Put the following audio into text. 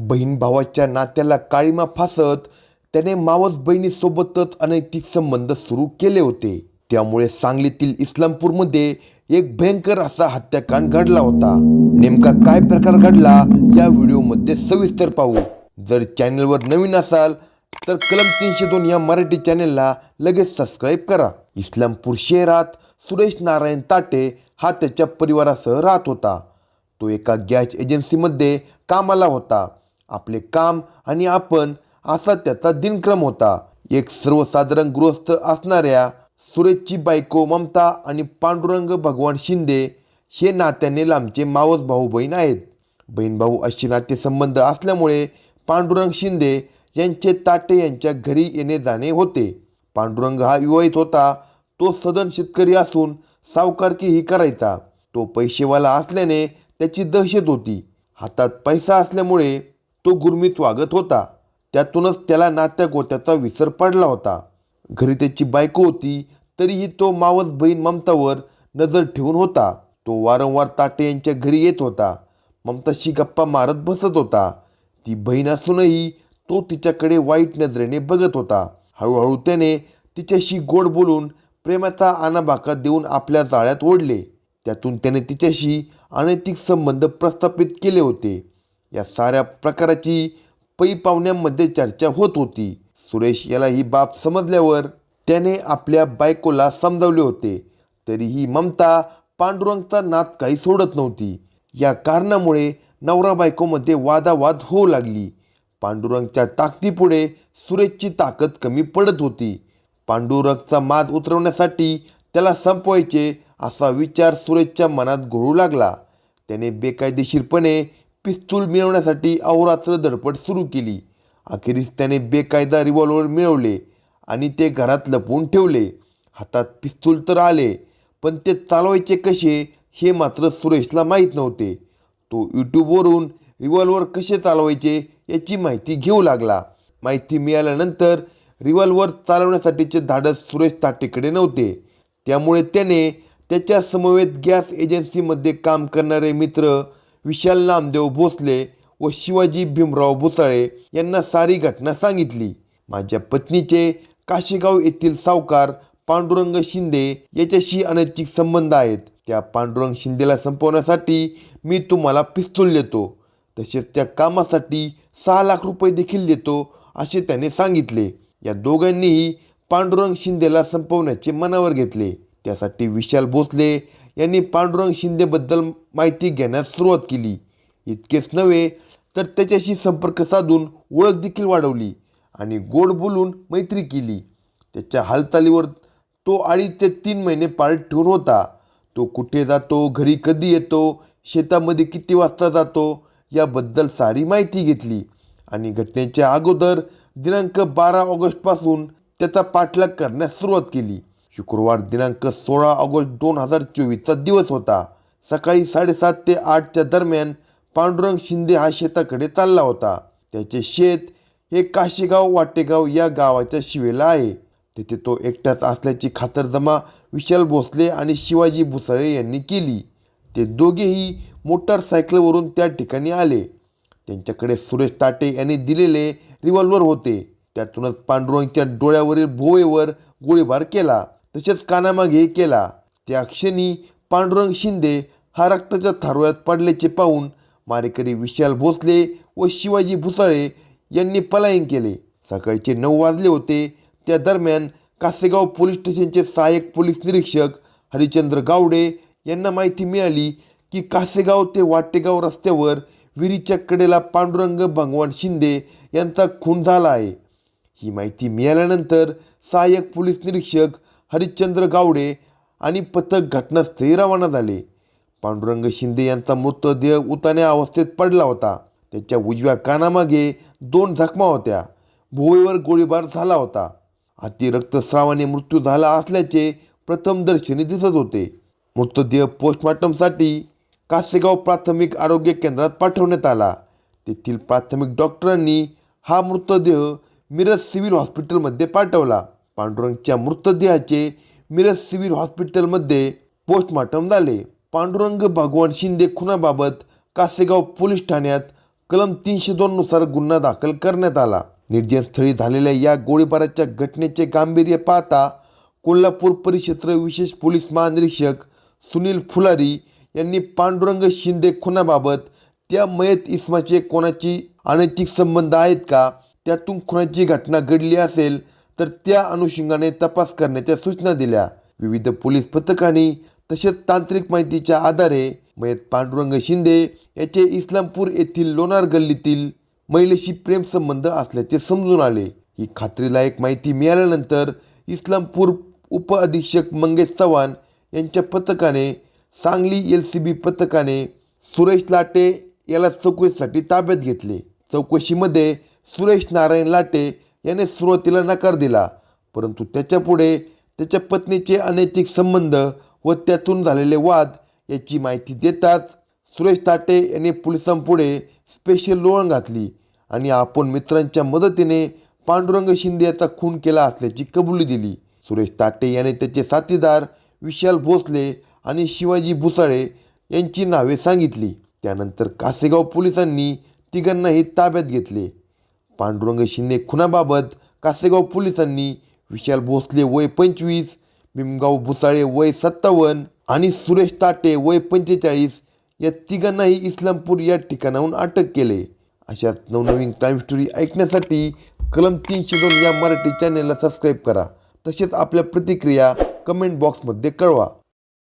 बहीण भावाच्या नात्याला काळीमा फासत त्याने मावस बहिणीसोबतच अनैतिक संबंध सुरू केले होते. त्यामुळे सांगलीतील इस्लामपूरमध्ये एक भयंकर असा हत्याकांड घडला होता. नेमका काय प्रकार घडला या व्हिडिओमध्ये सविस्तर पाहू. जर चॅनलवर नवीन असाल तर कलम तीनशे दोन या मराठी चॅनेलला लगेच सबस्क्राईब करा. इस्लामपूर शहरात सुरेश नारायण ताटे हा त्याच्या परिवारासह राहत होता. तो एका गॅस एजन्सीमध्ये कामाला होता. आपले काम आणि आपण असा त्याचा दिनक्रम होता. एक सर्वसाधारण गृहस्थ असणाऱ्या सुरेशची बायको ममता आणि पांडुरंग भगवान शिंदे हे नात्याने लांबचे मावस भाऊ बहीण आहेत. बहीण भाऊ अशी नातेसंबंध असल्यामुळे पांडुरंग शिंदे यांचे ताटे यांच्या घरी येणे जाणे होते. पांडुरंग हा विवाहित होता. तो सदन शेतकरी असून सावकारकीही करायचा. तो पैसेवाला असल्याने त्याची दहशत होती. हातात पैसा असल्यामुळे तो गुरमीत वागत होता. त्यातूनच त्याला नात्या गोत्याचा विसर पडला होता. घरी त्याची बायको होती तरीही तो मावस बहीण ममतावर नजर ठेवून होता. तो वारंवार ताटे यांच्या घरी येत होता. ममताशी गप्पा मारत बसत होता. ती बहीण असूनही तो तिच्याकडे वाईट नजरेने बघत होता. हळूहळू त्याने तिच्याशी गोड बोलून प्रेमाचा आनाबाका देऊन आपल्या जाळ्यात ओढले. त्यातून त्याने तिच्याशी अनैतिक संबंध प्रस्थापित केले होते. या साऱ्या प्रकाराची पै पाहुण्यांमध्ये चर्चा होत होती. सुरेश याला ही बाब समजल्यावर त्याने आपल्या बायकोला समजावले होते. तरीही ममता पांडुरंगचा नात काही सोडत नव्हती. या कारणामुळे नवरा बायकोमध्ये वादावाद होऊ लागली. पांडुरंगच्या ताकदीपुढे सुरेशची ताकद कमी पडत होती. पांडुरंगचा माद उतरवण्यासाठी त्याला संपवायचे असा विचार सुरेशच्या मनात घोळू लागला. त्याने बेकायदेशीरपणे पिस्तूल मिळवण्यासाठी अहोरात्र धडपड सुरू केली. अखेरीस त्याने बेकायदा रिव्हॉल्वर मिळवले आणि ते घरात लपवून ठेवले. हातात पिस्तूल तर आले पण ते चालवायचे कसे हे मात्र सुरेशला माहीत नव्हते. तो यूट्यूबवरून रिव्हॉल्वर कसे चालवायचे याची माहिती घेऊ लागला. माहिती मिळाल्यानंतर रिव्हॉल्वर चालवण्यासाठीचे धाडस सुरेश ताटेकडे नव्हते. त्यामुळे त्याने त्याच्या समवेत गॅस एजन्सीमध्ये काम करणारे मित्र विशाल नामदेव भोसले व शिवाजी भीमराव भुसाळे यांना सारी घटना सांगितली. माझ्या पत्नीचे काशीगाव येथील सावकार पांडुरंग शिंदे याच्याशी अनैतिक संबंध आहेत. त्या पांडुरंग शिंदेला संपवण्यासाठी मी तुम्हाला पिस्तूल देतो. तसेच त्या कामासाठी सहा लाख रुपये देखील देतो असे त्याने सांगितले. या दोघांनीही पांडुरंग शिंदेला संपवण्याचे मनावर घेतले. त्यासाठी विशाल भोसले यांनी पांडुरंग शिंदेबद्दल माहिती घेण्यास सुरुवात केली. इतकेच नव्हे तर त्याच्याशी संपर्क साधून ओळख देखील वाढवली आणि गोड बोलून मैत्री केली. त्याच्या हालचालीवर तो अडीच ते तीन महिने पाळत ठेवून होता. तो कुठे जातो घरी कधी येतो शेतामध्ये किती वाजता जातो याबद्दल सारी माहिती घेतली आणि घटनेच्या अगोदर दिनांक बारा ऑगस्टपासून त्याचा पाठलाग करण्यास सुरुवात केली. शुक्रवार दिनांक सोळा ऑगस्ट दोन हजार चोवीसचा दिवस होता. सकाळी साडेसात ते आठच्या दरम्यान पांडुरंग शिंदे हा शेताकडे चालला होता. त्याचे शेत हे काशीगाव वाटेगाव या गावाच्या शिवेला आहे. तिथे तो एकटाच असल्याची खातरजमा विशाल भोसले आणि शिवाजी भुसाळे यांनी केली. ते दोघेही मोटारसायकलवरून त्या ठिकाणी आले. त्यांच्याकडे सुरेश ताटे यांनी दिलेले रिव्हॉल्वर होते. त्यातूनच पांडुरंगच्या डोळ्यावरील भोवेवर गोळीबार केला. तसेच कानामागे केला. त्या क्षणी पांडुरंग शिंदे हा रक्ताच्या थारोळ्यात पडल्याचे पाहून मारेकरी विशाल भोसले व शिवाजी भुसाळे यांनी पलायन केले. सकाळचे नऊ वाजले होते. त्या दरम्यान कासेगाव पोलीस स्टेशनचे सहाय्यक पोलीस निरीक्षक हरिचंद्र गावडे यांना माहिती मिळाली की कासेगाव ते वाटेगाव रस्त्यावर विहिरीच्या कडेला पांडुरंग भगवान शिंदे यांचा खून झाला आहे. ही माहिती मिळाल्यानंतर सहाय्यक पोलीस निरीक्षक हरिश्चंद्र गावडे आणि पथक घटनास्थळी रवाना झाले. पांडुरंग शिंदे यांचा मृतदेह उतान्या अवस्थेत पडला होता. त्याच्या उजव्या कानामागे दोन जखमा होत्या. भुवईवर गोळीबार झाला होता. अति रक्तस्रावाने मृत्यू झाला असल्याचे प्रथमदर्शनी दिसत होते. मृतदेह पोस्टमॉर्टमसाठी कासेगाव प्राथमिक आरोग्य केंद्रात पाठवण्यात आला. तेथील प्राथमिक डॉक्टरांनी हा मृतदेह मिरज सिव्हिल हॉस्पिटलमध्ये पाठवला. पांडुरंगच्या मृतदेहाचे मिरज सिव्हिल हॉस्पिटलमध्ये पोस्टमॉर्टम झाले. पांडुरंग भगवान शिंदे खुनाबाबत कासेगाव पोलीस ठाण्यात कलम तीनशे दोननुसार गुन्हा दाखल करण्यात आला. निर्जनस्थळी झालेल्या या गोळीबाराच्या घटनेचे गांभीर्य पाहता कोल्हापूर परिक्षेत्र विशेष पोलीस महानिरीक्षक सुनील फुलारी यांनी पांडुरंग शिंदे खुनाबाबत त्या मयत इस्माचे कोणाची अनैतिक संबंध आहेत का? त्यातून खुनाची घटना घडली असेल तर त्या अनुषंगाने तपास करण्याच्या सूचना दिल्या. विविध पोलीस पथकांनी तसेच तांत्रिक माहितीच्या आधारे मयत पांडुरंग शिंदे याचे इस्लामपूर येथील लोणार गल्लीतील महिलेशी प्रेमसंबंध असल्याचे समजून आले. ही खात्रीलायक माहिती मिळाल्यानंतर इस्लामपूर उपअधीक्षक मंगेश चव्हाण यांच्या पथकाने सांगली एल सी बी पथकाने सुरेश लाटे याला चौकशीसाठी ताब्यात घेतले. चौकशीमध्ये सुरेश नारायण लाटे याने सुरुवातीला नकार दिला. परंतु त्याच्यापुढे त्याच्या पत्नीचे अनैतिक संबंध व त्यातून झालेले वाद याची माहिती देताच सुरेश ताटे यांनी पोलिसांपुढे स्पेशल लोळण घातली आणि आपण मित्रांच्या मदतीने पांडुरंग शिंदे याचा खून केला असल्याची कबुली दिली. सुरेश ताटे याने त्याचे साथीदार विशाल भोसले आणि शिवाजी भुसाळे यांची नावे सांगितली. त्यानंतर कासेगाव पोलिसांनी तिघांनाही ताब्यात घेतले. पांडुरंग शिंदे खुनाबाबत कासेगाव पोलिसांनी विशाल भोसले वय पंचवीस भीमगाव भुसाळे वय सत्तावन्न आणि सुरेश ताटे वय पंचेचाळीस या तिघांनाही इस्लामपूर या ठिकाणाहून अटक केले. अशाच नवनवीन क्राईम स्टोरी ऐकण्यासाठी कलम तीनशे दोन या मराठी चॅनेलला सबस्क्राईब करा. तसेच आपल्या प्रतिक्रिया कमेंट बॉक्समध्ये कळवा.